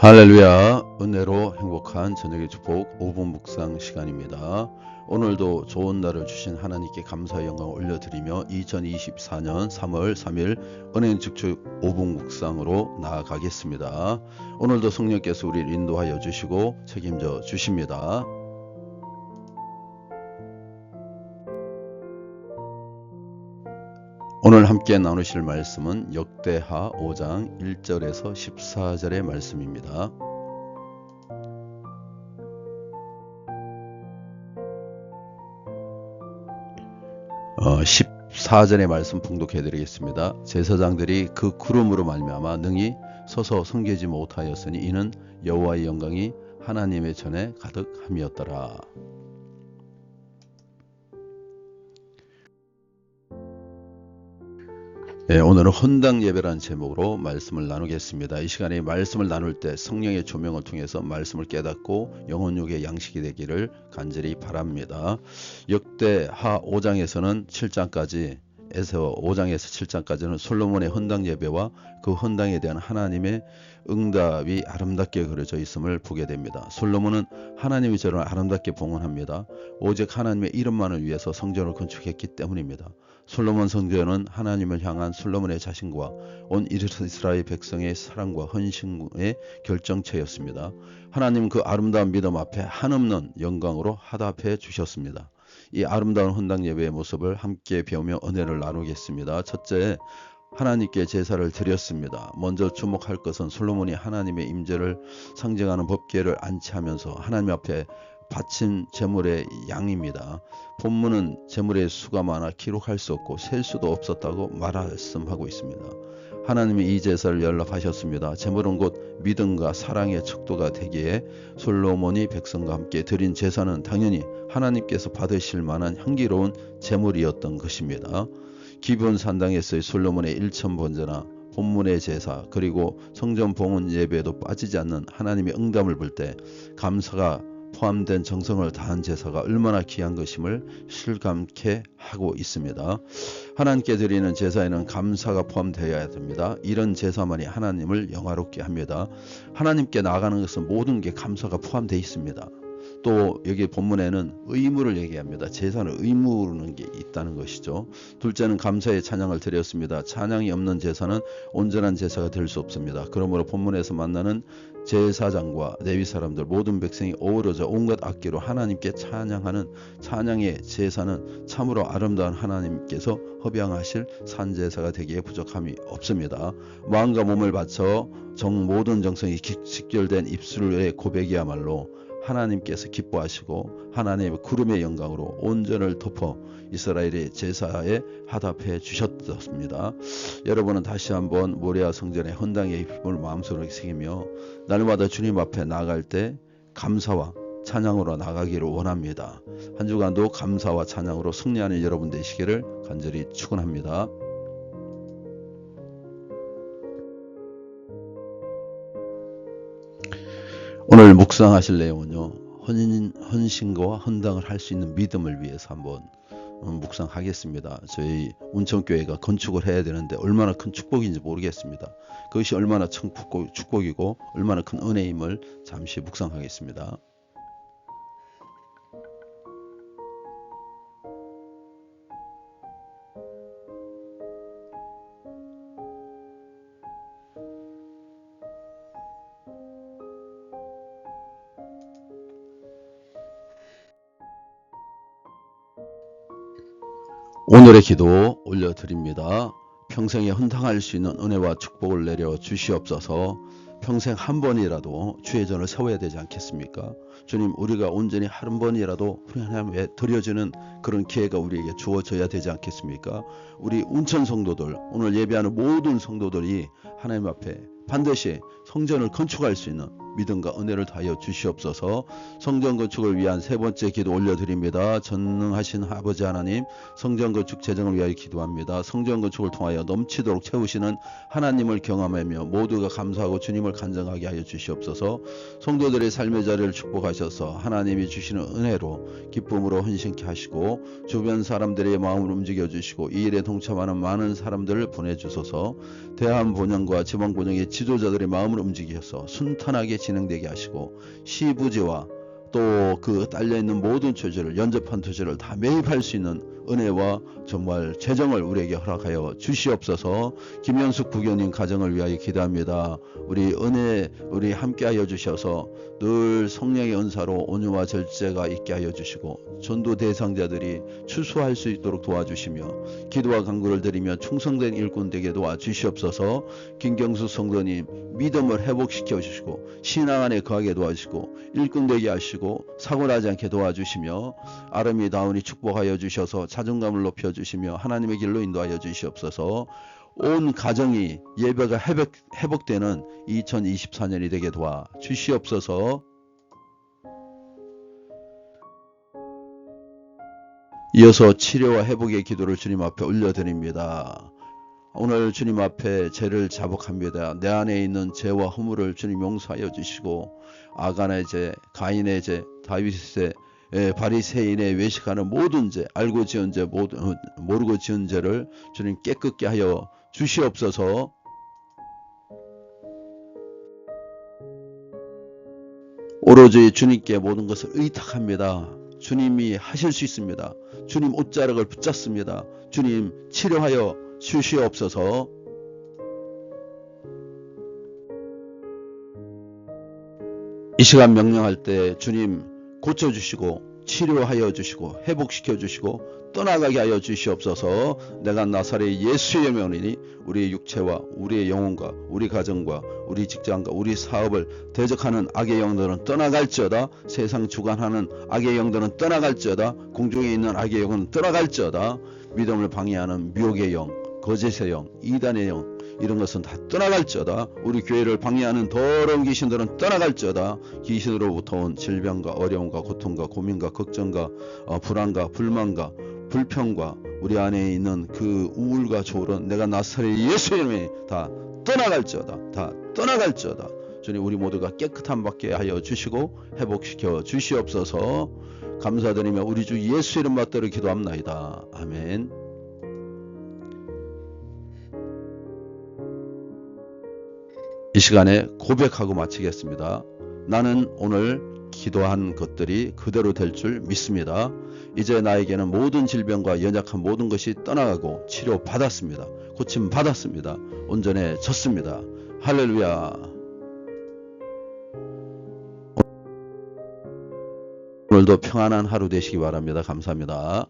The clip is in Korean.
할렐루야 은혜로 행복한 저녁의 축복 5분 묵상 시간입니다. 오늘도 좋은 날을 주신 하나님께 감사의 영광을 올려드리며 2024년 3월 3일 은행 축축 5분 묵상으로 나아가겠습니다. 오늘도 성령께서 우리를 인도하여 주시고 책임져 주십니다. 오늘 함께 나누실 말씀은 역대하 5장 1절에서 14절의 말씀입니다. 어, 14절의 말씀 봉독해 드리겠습니다. 제사장들이 그 구름으로 말미암아 능히 서서 성계지 못하였으니 이는 여호와의 영광이 하나님의 전에 가득함이었더라. 네, 오늘은 헌당 예배라는 제목으로 말씀을 나누겠습니다. 이 시간에 말씀을 나눌 때 성령의 조명을 통해서 말씀을 깨닫고 영혼육의 양식이 되기를 간절히 바랍니다. 역대하 5장에서는 7장까지 에서 5장에서 7장까지는 솔로몬의 헌당 예배와 그 헌당에 대한 하나님의 응답이 아름답게 그려져 있음을 보게 됩니다. 솔로몬은 하나님이 저를 아름답게 봉헌합니다. 오직 하나님의 이름만을 위해서 성전을 건축했기 때문입니다. 솔로몬 성전은 하나님을 향한 솔로몬의 자신과 온 이스라엘 백성의 사랑과 헌신의 결정체였습니다. 하나님 그 아름다운 믿음 앞에 한없는 영광으로 하답해 주셨습니다. 이 아름다운 헌당 예배의 모습을 함께 배우며 은혜를 나누겠습니다. 첫째, 하나님께 제사를 드렸습니다. 먼저 주목할 것은 솔로몬이 하나님의 임재를 상징하는 법궤를 안치하면서 하나님 앞에 바친 제물의 양입니다. 본문은 제물의 수가 많아 기록할 수 없고 셀 수도 없었다고 말씀하고 있습니다. 하나님이 이 제사를 연락하셨습니다. 제물은 곧 믿음과 사랑의 척도가 되기에 솔로몬이 백성과 함께 드린 제사는 당연히 하나님께서 받으실 만한 향기로운 제물이었던 것입니다. 기본 산당에서의 솔로몬의 일천 번제나 본문의 제사 그리고 성전 봉헌 예배도 빠지지 않는 하나님의 응답을 볼 때 감사가 포함된 정성을 다한 제사가 얼마나 귀한 것임을 실감케 하고 있습니다. 하나님께 드리는 제사에는 감사가 포함되어야 됩니다. 이런 제사만이 하나님을 영화롭게 합니다. 하나님께 나가는 것은 모든 게 감사가 포함되어 있습니다. 또 여기 본문에는 의무를 얘기합니다. 제사는 의무라는 게 있다는 것이죠. 둘째는 감사의 찬양을 드렸습니다. 찬양이 없는 제사는 온전한 제사가 될 수 없습니다. 그러므로 본문에서 만나는 제사장과 레위 사람들 모든 백성이 어우러져 온갖 악기로 하나님께 찬양하는 찬양의 제사는 참으로 아름다운 하나님께서 허병하실 산제사가 되기에 부족함이 없습니다. 마음과 몸을 바쳐 정 모든 정성이 직결된 입술의 고백이야말로 하나님께서 기뻐하시고 하나님의 구름의 영광으로 온전을 덮어 이스라엘의 제사에 하답해 주셨습니다. 여러분은 다시 한번 모리아 성전의 헌당의 힘을 마음속으로 새기며 날마다 주님 앞에 나갈 때 감사와 찬양으로 나가기를 원합니다. 한 주간도 감사와 찬양으로 승리하는 여러분 되시기를 간절히 축원합니다. 오늘 묵상하실 내용은요. 헌신, 헌신과 헌당을 할 수 있는 믿음을 위해서 한번 묵상하겠습니다. 저희 운천교회가 건축을 해야 되는데 얼마나 큰 축복인지 모르겠습니다. 그것이 얼마나 축복이고 얼마나 큰 은혜임을 잠시 묵상하겠습니다. 오늘의 기도 올려드립니다. 평생에 헌당할 수 있는 은혜와 축복을 내려 주시옵소서 평생 한 번이라도 주의 전을 세워야 되지 않겠습니까? 주님 우리가 온전히 한 번이라도 하나님에 드려지는 그런 기회가 우리에게 주어져야 되지 않겠습니까? 우리 운천 성도들 오늘 예배하는 모든 성도들이 하나님 앞에 반드시 성전을 건축할 수 있는 믿음과 은혜를 다하여 주시옵소서 성전 건축을 위한 세 번째 기도 올려드립니다. 전능하신 아버지 하나님 성전 건축 재정을 위하여 기도합니다. 성전 건축을 통하여 넘치도록 채우시는 하나님을 경험하며 모두가 감사하고 주님을 간증하게 하여 주시옵소서 성도들의 삶의 자리를 축복하셔서 하나님이 주시는 은혜로 기쁨으로 헌신케 하시고 주변 사람들의 마음을 움직여 주시고 이 일에 동참하는 많은 사람들을 보내주소서 대한 본영과 지방 본영의 지도자들의 마음을 움직여서 순탄하게 진행되게 하시고 시부지와 또 그 딸려 있는 모든 처지를 연접한 처지를 다 매입할 수 있는 은혜와 정말 재정을 우리에게 허락하여 주시옵소서. 김현숙 부교님 가정을 위하여 기도합니다. 우리 은혜 우리 함께하여 주셔서 늘 성령의 은사로 온유와 절제가 있게 하여 주시고 전도 대상자들이 추수할 수 있도록 도와주시며 기도와 간구를 드리며 충성된 일꾼 되게 도와주시옵소서. 김경수 성도님 믿음을 회복시켜 주시고 신앙 안에 거하게 도와주시고 일꾼 되게 하시고 사고나지 않게 도와주시며 아름이 다운이 축복하여 주셔서 자존감을 높여 주시며 하나님의 길로 인도하여 주시옵소서. 온 가정이 예배가 회복, 회복되는 2024년이 되게 도와 주시옵소서. 이어서 치료와 회복의 기도를 주님 앞에 올려드립니다. 오늘 주님 앞에 죄를 자복합니다. 내 안에 있는 죄와 허물을 주님 용서하여 주시고 아간의 죄, 가인의 죄, 다윗의 예, 바리새인의 외식하는 모든 죄, 알고 지은 죄, 모르고 지은 죄를 주님 깨끗게 하여 주시옵소서. 오로지 주님께 모든 것을 의탁합니다. 주님이 하실 수 있습니다. 주님 옷자락을 붙잡습니다. 주님 치료하여 주시옵소서. 이 시간 명령할 때 주님 고쳐주시고 치료하여 주시고 회복시켜 주시고 떠나가게 하여 주시옵소서. 내가 나사렛 예수의 명이니 우리의 육체와 우리의 영혼과 우리 가정과 우리 직장과 우리 사업을 대적하는 악의 영들은 떠나갈지어다. 세상 주관하는 악의 영들은 떠나갈지어다. 공중에 있는 악의 영은 떠나갈지어다. 믿음을 방해하는 미혹의 영 거짓의 영 이단의 영 이런 것은 다 떠나갈지어다. 우리 교회를 방해하는 더러운 귀신들은 떠나갈지어다. 귀신으로부터 온 질병과 어려움과 고통과 고민과 걱정과 어, 불안과 불만과 불평과 우리 안에 있는 그 우울과 조론 내가 나사렛 예수의 이름에 다 떠나갈지어다. 다 떠나갈지어다. 주님 우리 모두가 깨끗함 받게 하여 주시고 회복시켜 주시옵소서. 감사드리며 우리 주 예수 이름 받들어 기도합나이다. 아멘 이 시간에 고백하고 마치겠습니다. 나는 오늘 기도한 것들이 그대로 될 줄 믿습니다. 이제 나에게는 모든 질병과 연약한 모든 것이 떠나가고 치료 받았습니다. 고침 받았습니다. 온전해졌습니다. 할렐루야. 오늘도 평안한 하루 되시기 바랍니다. 감사합니다.